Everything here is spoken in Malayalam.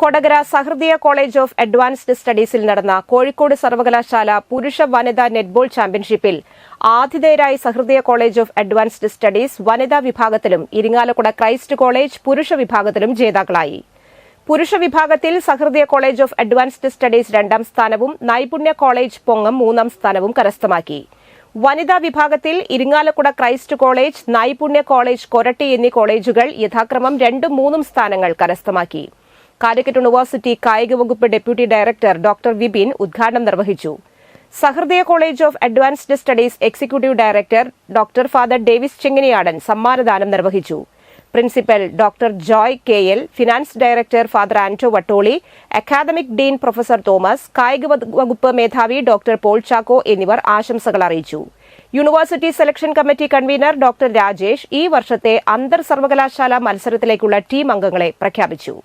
Kodakara Sahrudaya college of advanced സ്റ്റഡീസിൽ നടന്ന കോഴിക്കോട് സർവകലാശാല പുരുഷ വനിതാ നെറ്റ്ബോൾ ചാമ്പ്യൻഷിപ്പിൽ ആതിഥേയരായ Sahrudaya college of advanced studies വനിതാ വിഭാഗത്തിലും ഇരിങ്ങാലക്കുട ക്രൈസ്റ്റ് കോളേജ് പുരുഷ വിഭാഗത്തിലും ജേതാക്കളായി. പുരുഷ വിഭാഗത്തിൽ Sahrudaya college of advanced studies രണ്ടാം സ്ഥാനവും നൈപുണ്യ കോളേജ് പൊങ്ങം മൂന്നാം സ്ഥാനവും കരസ്ഥമാക്കി. വനിതാ വിഭാഗത്തിൽ Irinjalakuda Christ college Naipunya college Koratty എന്നീ കോളേജുകൾ യഥാക്രമം രണ്ടും മൂന്നും സ്ഥാനങ്ങൾ കരസ്ഥമാക്കി. കാലിക്കറ്റ് യൂണിവേഴ്സിറ്റി കായിക വകുപ്പ് ഡെപ്യൂട്ടി ഡയറക്ടർ ഡോക്ടർ വിപിൻ ഉദ്ഘാടനം നിർവഹിച്ചു. Sahrudaya college of advanced studies executive director doctor father Davis Chenganiyadan സമ്മാനദാനം നിർവഹിച്ചു. Principal doctor Joy K L finance director father Anto Vattoli academic dean professor Thomas കായിക വകുപ്പ് മേധാവി ഡോക്ടർ പോൾ ചാക്കോ എന്നിവർ ആശംസകൾ അറിയിച്ചു. University selection committee convener doctor Rajesh ഈ വർഷത്തെ അന്തർ സർവകലാശാല മത്സരത്തിലേക്കുള്ള ടീം അംഗങ്ങളെ പ്രഖ്യാപിച്ചു.